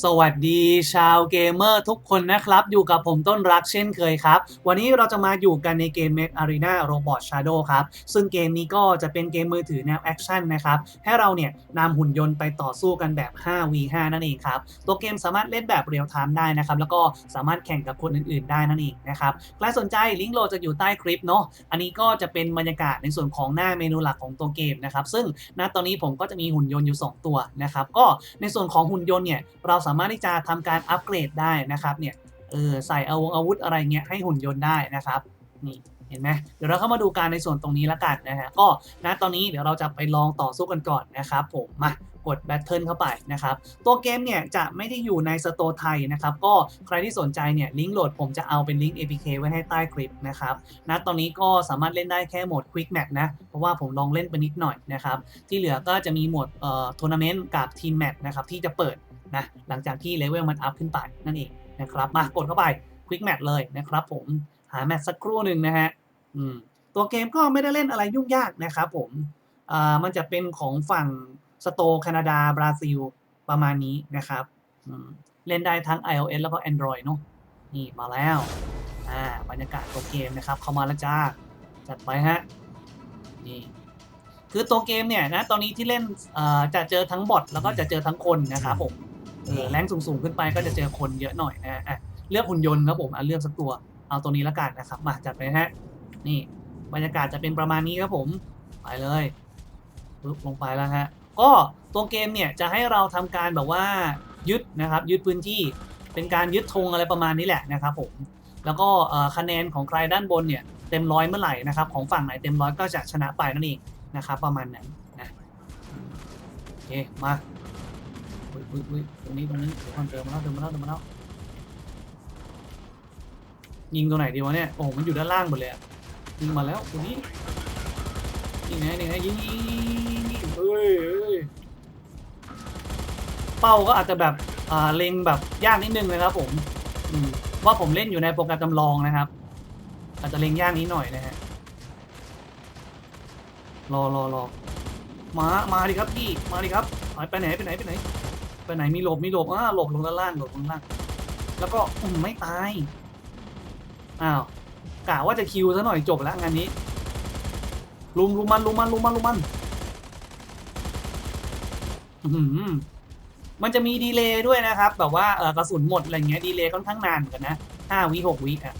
สวัสดีชาวเกมเมอร์ทุกคนนะครับ อยู่กับผมต้นรักเช่นเคยครับ วันนี้เราจะมาอยู่กันในเกม Make Arena Robot Shadow ครับ ซึ่งเกมนี้ก็จะเป็นเกมมือถือแนวแอคชั่นนะครับ ให้เราเนี่ยนำหุ่นยนต์ไปต่อสู้กันแบบ 5v5 นั่นเองครับ ตัวเกมสามารถเล่นแบบเรียลไทม์ได้นะครับ แล้วก็สามารถแข่งกับคนอื่นๆ ได้นั่นเองนะครับใครสนใจลิงก์โหลดจะอยู่ใต้คลิปเนาะอันนี้ก็จะเป็นบรรยากาศในส่วนของหน้าเมนูหลักของตัวเกมนะครับซึ่งณตอนนี้ผมก็จะมีหุ่นยนต์อยู่ 2 ตัวนะครับก็ในส่วนของหุ่นยนต์เนี่ยเราสามารถที่จะทำการอัปเกรดได้นะครับเนี่ยเออใส่อาวงอาวุธอะไรเงี้ยให้หุ่นยนต์ได้นะครับนี่เห็นไหมเดี๋ยวเราเข้ามาดูการในส่วนตรงนี้ละกันนะฮะก็ณตอนนี้เดี๋ยวเราจะไปลองต่อสู้กันก่อนนะครับผมมากดแบทเทิลเข้าไปนะครับ ตัวเกมเนี่ยจะไม่ได้อยู่ในสโตร์ไทยนะครับ ก็ใครที่สนใจเนี่ยลิงก์โหลดผมจะเอาเป็นลิงก์ APK ไว้ให้ใต้คลิปนะครับณตอนนี้ก็สามารถเล่นได้แค่โหมด Quick Match นะ เพราะว่าผมลองเล่นไปนิดหน่อยนะครับ ที่เหลือก็จะมีโหมดเอ่อทัวร์นาเมนต์กับทีมแมตช์นะครับที่จะเปิด นะหลังจากที่เลเวลมันอัพขึ้นไปนั่นเองนะครับมากดเข้าไป Quick Match เลยนะครับผมหาแมตช์สักครู่หนึ่งนะฮะอืมตัวเกมก็ไม่ได้เล่นอะไรยุ่งยากนะครับผมอ่ามันจะเป็นของฝั่งสโตแคนาดาบราซิลประมาณนี้นะครับเล่นได้ทั้ง iOS แล้วก็ Android เนอะนี่มาแล้วอ่าบรรยากาศตัวเกมนะครับ เข้ามาแล้วจ้า จัดไปฮะนี่คือตัวเกมเนี่ยนะตอนนี้ที่เล่นจะเจอทั้งบอทแล้วก็จะเจอทั้งคนนะครับผม แรงสูงๆขึ้นไปก็จะเจอคนเยอะหน่อยนะฮะเลือกหุ่นยนต์ครับผมอะเลือกสักตัว เอาตัวนี้ละกันนะครับ มาจัดไปฮะ นี่บรรยากาศจะเป็นประมาณนี้ครับผม ไปเลยปึ๊บลงไปแล้วฮะ ก็ตัวเกมเนี่ยจะให้เราทำการแบบว่ายึดนะครับ ยึดพื้นที่ เป็นการยึดธงอะไรประมาณนี้แหละนะครับผม แล้วก็คะแนนของใครด้านบนเนี่ยเต็มร้อยเมื่อไหร่นะครับ ของฝั่งไหนเต็มร้อยก็จะชนะไปนั่นเองนะครับประมาณนั้นนะโอเคมา อุ้ยอุ้ยอุ้ยตรงนี้ตรงนี้เดี๋ยวก่อนเดินมาแล้วเดินมาแล้วเดินมาแล้วยิงตัวไหนดีวะเนี่ยโอ้โหมันอยู่ด้านล่างหมดเลยอะยิงมาแล้วตัวนี้นี่ไงนี่ไงยิงยิงยิงยิงยิงเฮ้ยเฮ้ยเป้าก็อาจจะแบบอ่าเล็งแบบยากนิดนึงนะครับผมอืมว่าผมเล่นอยู่ในโปรแกรมจำลองนะครับ อาจจะเล็งยากนิดหน่อยนะฮะรอรอรอมา มาดิครับพี่ มาดิครับ ไปไหนไปไหนไปไหน ไปไหนมีหลบมีหลบอ่าหลบลงด้านล่างหลบลงด้านล่าง แล้วก็อืมไม่ตายอ้าวกะว่าจะคิวซะหน่อยจบแล้วงานนี้ลุมลุมมันลุมมันลุมมันลุมมันอื้อหือมันจะมีดีเลย์ด้วยนะครับ แบบว่าเออกระสุนหมดอะไรเงี้ยดีเลย์ค่อนข้างนานเหมือนกันนะห้าวิหกวิอะ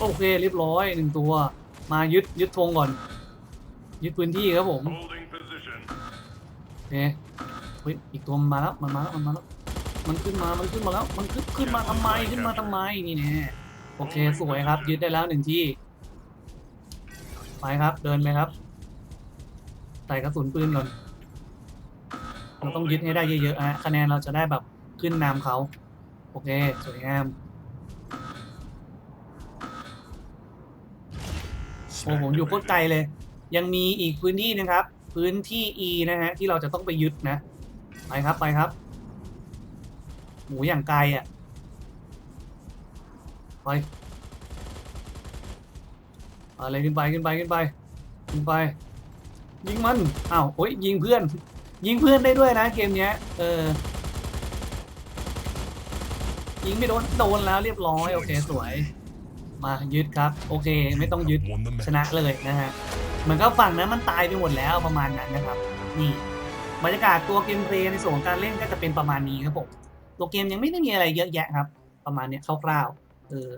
โอเคเรียบร้อยหนึ่งตัว มายึดยึดธงก่อน ยึดพื้นที่ครับผม Holding position. โอเคเฮ้ยอีกตัวมันมาแล้วมันมาแล้วมันมาแล้วมันขึ้นมามันขึ้นมาแล้ว มันขึ้นขึ้นมาทำไมขึ้นมาทำไมนี่แน่โอเคสวยครับ ยึดได้แล้วหนึ่งที่ไปครับเดินเลยครับใส่กระสุนปืนก่อนเราต้องยึดให้ได้เยอะๆฮะคะแนนเราจะได้แบบขึ้นนำเขาโอเคสวยงามโอ้ผมอยู่โคตรไกลเลย ยังมีอีกพื้นที่นะครับ พื้นที่ E นะฮะที่เราจะต้องไปยึดนะ ไปครับไปครับ หมูอย่างไกลอะไปอะไรขึ้นไปขึ้นไปขึ้นไปขึ้นไป ยิงมันอ้าวโอ้ยยิงเพื่อน ยิงเพื่อนได้ด้วยนะเกมเนี้ยเออยิงไม่โดนโดนแล้วเรียบร้อยโอเคสวย มายึดครับ โอเค ไม่ต้องยึด Won the ช match. นะเลยนะฮะเหมือนกับฝั่งนั้นมันตายไปหมดแล้วประมาณนั้นนะครับ นี่ บรรยากาศตัวเกมเพลย์ในส่วนของการเล่นก็จะเป็นประมาณนี้ครับผมตัวเกมยังไม่ได้มีอะไรเยอะแยะครับ ประมาณเนี้ยคร่าวๆเออ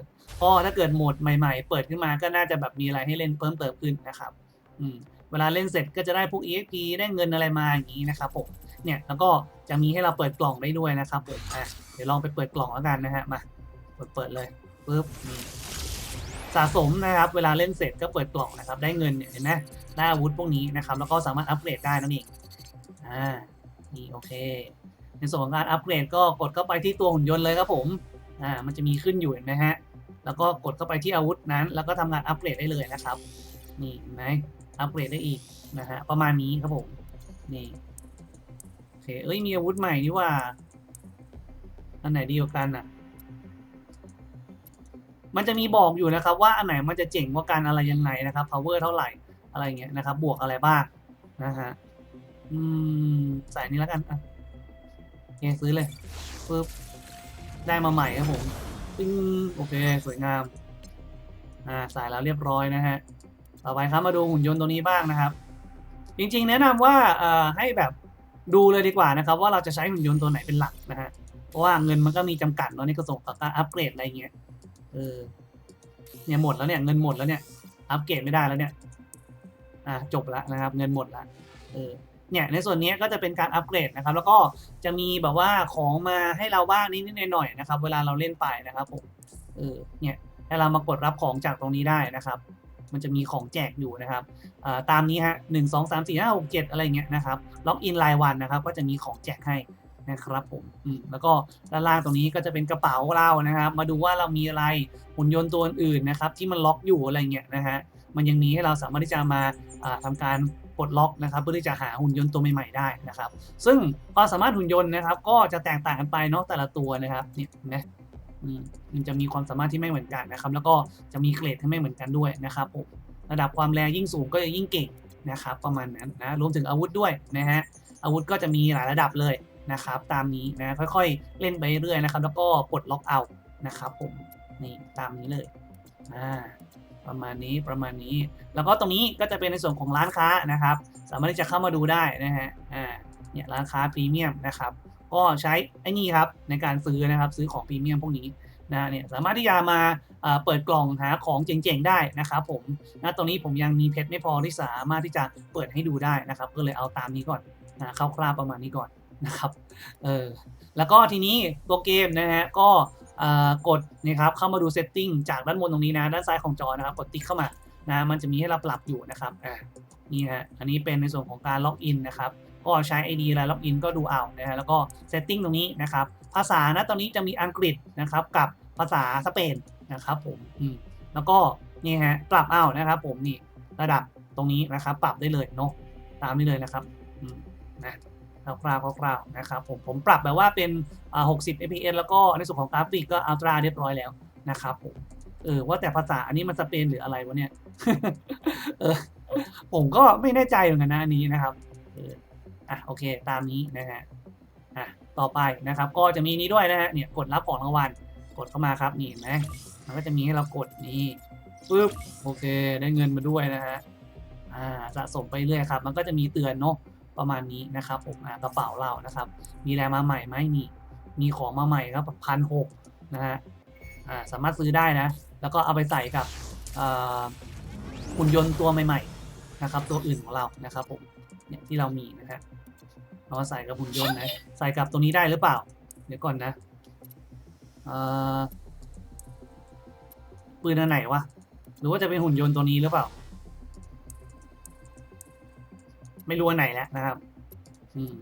ก็ถ้าเกิดโหมดใหม่ๆ เปิดขึ้นมาก็น่าจะแบบมีอะไรให้เล่นเพิ่มเติมขึ้นนะครับอืมเวลาเล่นเสร็จก็จะได้พวก EXP ได้เงินอะไรมาอย่างนี้นะครับผมเนี่ยแล้วก็จะมีให้เราเปิดกล่องได้ด้วยนะครับผมอะเดี๋ยวลองไปเปิดกล่องแล้วกันนะฮะมาเปิดเปิดเลยปึ๊บมีสะสมนะครับ เวลาเล่นเสร็จก็เปิดกล่องนะครับ ได้เงินเนี่ยเห็นไหมได้อาวุธพวกนี้นะครับ แล้วก็สามารถอัปเกรดได้นั่นเอง อ่า นี่โอเค ในส่วนของการอัปเกรดก็กดเข้าไปที่ตัวหุ่นยนต์เลยครับผม อ่า มันจะมีขึ้นอยู่เห็นไหมฮะ แล้วก็กดเข้าไปที่อาวุธนั้น แล้วก็ทำการอัปเกรดได้เลยนะครับ นี่เห็นไหมอัปเกรดได้อีกนะฮะ ประมาณนี้ครับผม นี่ โอเค เอ้ย มีอาวุธใหม่นี่ว่า อันไหนดีกว่ากันอะมันจะมีบอกอยู่นะครับว่าอันไหนมันจะเจ๋งกว่ากันอะไรยังไงนะครับ power เท่าไหร่อะไรเงี้ยนะครับ บวกอะไรบ้างนะฮะ อืมใส่นี้แล้วกันอะเคซื้อเลยปึ๊บได้มาใหม่ครับผมปึ้งโอเค สวยงาม อ่าใส่แล้วเรียบร้อยนะฮะ ต่อไปครับมาดูหุ่นยนต์ตัวนี้บ้างนะครับ จริงๆ แนะนำว่าเอ่อให้แบบดูเลยดีกว่านะครับ ว่าเราจะใช้หุ่นยนต์ตัวไหนเป็นหลักนะฮะ เพราะว่าเงินมันก็มีจำกัดเนาะนกระทรวงกับการอัปเกรดอะไรเงี้ย เออ เนี่ยหมดแล้วเนี่ยเงินหมดแล้วเนี่ย อัปเกรดไม่ได้แล้วเนี่ย อ่าจบแล้วนะครับ เงินหมดละ เออ เนี่ยในส่วนนี้ก็จะเป็นการอัปเกรดนะครับ แล้วก็จะมีแบบว่าของมาให้เราบ้างนิดๆหน่อยๆนะครับ เวลาเราเล่นไปนะครับผมเออเนี่ยให้เรามากดรับของจากตรงนี้ได้นะครับ มันจะมีของแจกอยู่นะครับตามนี้ฮะหนึ่งสองสามสี่ห้าหกเจ็ดอะไรเงี้ยนะครับล็อกอินรายวันนะครับ ก็จะมีของแจกให้นะครับผมอืมแล้วก็ด้านล่างตรงนี้ก็จะเป็นกระเป๋าเรานะครับ มาดูว่าเรามีอะไรหุ่นยนต์ตัวอื่นนะครับ ที่มันล็อกอยู่อะไรเงี้ยนะฮะมันยังมีให้เราสามารถที่จะมาอ่าทำการ ปลดล็อกนะครับเพื่อที่จะหาหุ่นยนต์ตัวใหม่ๆได้นะครับ ซึ่งความสามารถหุ่นยนต์นะครับ ก็จะแตกต่างกันไปเนาะแต่ละตัวนะครับเนี่ยนไหมอืมมันจะมีความสามารถที่ไม่เหมือนกันนะครับ แล้วก็จะมีเกรดที่ไม่เหมือนกันด้วยนะครับผมระดับความแรงยิ่งสูงก็จะยิ่งเก่งนะครับ ประมาณนั้นนะรวมถึงอาวุธด้วยนะฮะอาวุธก็จะมีหลายระดับเลยนะครับ ตามนี้นะค่อยๆ เล่นไปเรื่อยนะครับ แล้วก็ปลดล็อกเอานะครับ ผมนี่ตามนี้เลยอ่า ประมาณนี้ประมาณนี้ แล้วก็ตรงนี้ก็จะเป็นในส่วนของร้านค้านะครับ สามารถที่จะเข้ามาดูได้นะฮะอ่าเนี่ยร้านค้าพรีเมียมนะครับ ก็ใช้ไอ้นี่ครับในการซื้อนะครับซื้อของพรีเมียมพวกนี้นะเนี่ยสามารถที่จะมาเปิดกล่องหาของเจ๋งๆได้นะครับผมนะตรงนี้ผมยังมีเพชรไม่พอที่สามารถที่จะเปิดให้ดูได้นะครับ ก็เลยเอาตามนี้ก่อนนะคร่าวๆประมาณนี้ก่อนนะครับเออแล้วก็ทีนี้ตัวเกมนะฮะก็ กดนะครับเข้ามาดูเซตติ้งจากด้านบนตรงนี้นะ ด้านซ้ายของจอนะครับ กดติ๊กเข้ามานะมันจะมีให้เราปรับอยู่นะครับอ่านี่ฮะอันนี้เป็นในส่วนของการล็อกอินนะครับก็ใช้ ID อะไรล็อกอินก็ดูเอานะฮะแล้วก็เซตติ้งตรงนี้นะครับ ภาษานะตอนนี้จะมีอังกฤษนะครับกับภาษาสเปนนะครับผมอืมแล้วก็นี่ฮะปรับเอานะครับผมนี่ระดับตรงนี้นะครับ ปรับได้เลยเนาะตามนี้เลยนะครับอืมนะ คร่าวๆคร่าวๆนะครับผมผมปรับแบบว่าเป็น60 fps แล้วก็ในส่วนของกราฟิกก็อัลตร้าเรียบร้อยแล้วนะครับผมเออว่าแต่ภาษาอันนี้มันสเปนหรืออะไรวะเนี่ยเออผมก็ไม่แน่ใจเหมือนกันนะอันนี้นะครับเอออะโอเค ตามนี้นะฮะอะต่อไปนะครับ ก็จะมีนี้ด้วยนะฮะเนี่ยกดรับของรางวัลกดเข้ามาครับนี่เห็นไหมมันก็จะมีให้เรากดนี่ปึ๊บโอเค ได้เงินมาด้วยนะฮะอ่าสะสมไปเรื่อยครับ มันก็จะมีเตือนเนาะ ประมาณนี้นะครับผมกระเป๋าเรานะครับ มีอะไรมาใหม่ไหมนี่มีของมาใหม่ครับพันหกนะฮะสามารถซื้อได้นะ แล้วก็เอาไปใส่กับหุ่นยนต์ตัวใหม่ ๆ นะครับ ตัวอื่นของเรานะครับผมเนี่ยที่เรามีนะฮะเราใส่กับหุ่นยนต์นะใส่กับตัวนี้ได้หรือเปล่า เดี๋ยวก่อนนะปืนอันไหนวะหรือว่าจะเป็นหุ่นยนต์ตัวนี้หรือเปล่า ไม่รู้อันไหนแล้วนะครับ อืม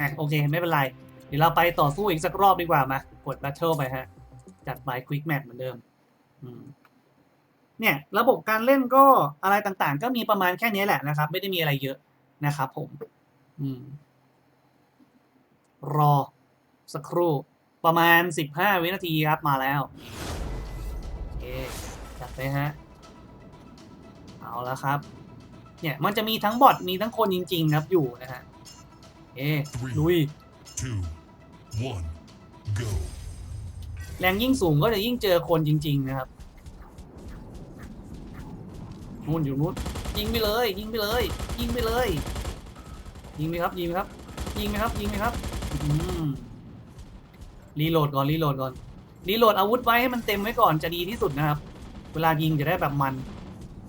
อะโอเค ไม่เป็นไร เดี๋ยวเราไปต่อสู้อีกสักรอบดีกว่ามากด Battle ไปฮะ จัดไป Quick Match เหมือนเดิม อืม เนี่ย ระบบการเล่นก็อะไรต่างๆ ก็มีประมาณแค่นี้แหละนะครับ ไม่ได้มีอะไรเยอะนะครับผม อืม รอ สักครู่ ประมาณ 15 วินาทีครับมาแล้วโอเคจัดไปฮะ เอาแล้วครับ เนี่ยมันจะมีทั้งบอทมีทั้งคนจริงๆครับอยู่นะฮะเอ๊ลุย two, one, go. แรงยิ่งสูงก็จะยิ่งเจอคนจริง ๆ นะครับนู่นอยู่นู้นยิงไปเลย ยิงไปเลย ยิงไปเลย ยิงไหมครับ ยิงไหมครับ ยิงไหมครับ ยิงไหมครับอืมรีโหลดก่อนรีโหลดก่อนรีโหลดอาวุธไว้ให้มันเต็มไว้ก่อนจะดีที่สุดนะครับ เวลายิงจะได้แบบมัน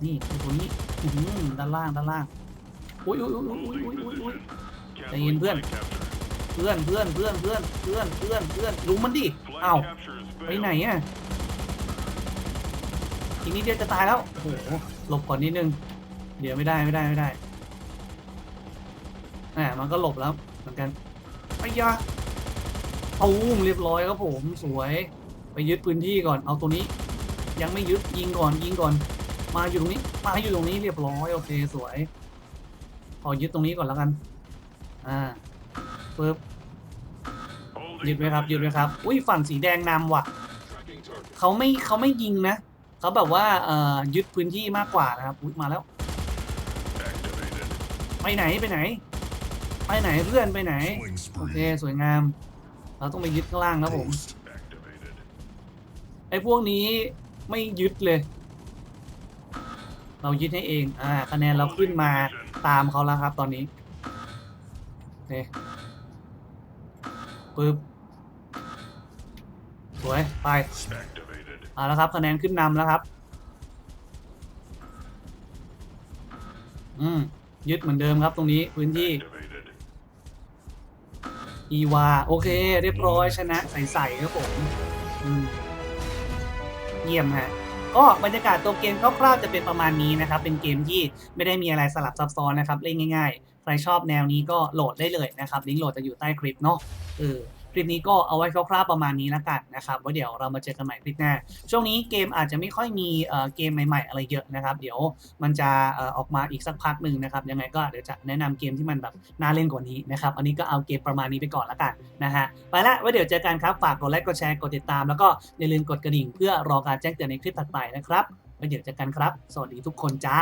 นี่ตรงนี้ อื้อหือด้านล่างด้านล่างอุ้ยอุ้ยอุ้ยอุ้ยอุ้ยอุ้ยอุ้ย ใจเย็นเพื่อน เพื่อนเพื่อนเพื่อนเพื่อนเพื่อนเพื่อนเพื่อนลุมมันดิเอ้าไปไหนอะอีนิดเดียวจะตายแล้วโอ้โหหลบก่อนนิดนึง เดี๋ยวไม่ได้ไม่ได้ไม่ได้แหมมันก็หลบแล้วเหมือนกันไอ้ยาเอาอุ้มเรียบร้อยครับผมสวย ไปยึดพื้นที่ก่อนเอาตัวนี้ ยังไม่ยึดยิงก่อนยิงก่อน มาอยู่ตรงนี้ มาอยู่ตรงนี้เรียบร้อยโอเคสวย ขอยึดตรงนี้ก่อนแล้วกัน อ่าปึ๊บยึดไว้ครับยึดไว้ครับ อุ้ยฝั่งสีแดงนำว่ะเขาไม่เขาไม่ยิงนะเขาแบบว่าเอ่อยึดพื้นที่มากกว่านะครับอุ้ยมาแล้ว ไปไหนไปไหน ไปไหนเพื่อนไปไหนโอเคสวยงาม เราต้องไปยึดข้างล่างครับผมไอ้พวกนี้ไม่ยึดเลย เรายึดให้เอง อ่า คะแนนเราขึ้นมาตามเขาแล้วครับ ตอนนี้โอเคปึ๊บสวย ไปเอาละครับ คะแนนขึ้นนำแล้วครับ อืม ยึดเหมือนเดิมครับตรงนี้พื้นที่อีวา โอเค เรียบร้อยชนะใสๆครับผม อืม เยี่ยมฮะ ก็บรรยากาศตัวเกมคร่าวๆจะเป็นประมาณนี้นะครับ เป็นเกมที่ไม่ได้มีอะไรสลับซับซ้อนนะครับ เล่นง่าย ๆ ใครชอบแนวนี้ก็โหลดได้เลยนะครับ ลิงก์โหลดจะอยู่ใต้คลิปเนาะเออ คลิปนี้ก็เอาไว้คร่าวๆประมาณนี้แล้วกันนะครับไว้เดี๋ยวเรามาเจอกันใหม่คลิปหน้า ช่วงนี้เกมอาจจะไม่ค่อยมีเกมใหม่ ๆ อะไรเยอะนะครับ เดี๋ยวมันจะออกมาอีกสักพักหนึ่งนะครับ ยังไงก็เดี๋ยวจะแนะนำเกมที่มันแบบน่าเล่นกว่านี้นะครับ อันนี้ก็เอาเกมประมาณนี้ไปก่อนละกันนะฮะ ไปละไว้เดี๋ยวเจอกันครับ ฝากกดไลค์ กดแชร์ กดติดตาม แล้วก็อย่าลืมกดกระดิ่งเพื่อรอการแจ้งเตือนในคลิปถัดไปนะครับไว้เดี๋ยวเจอกันครับ สวัสดีทุกคนจ้า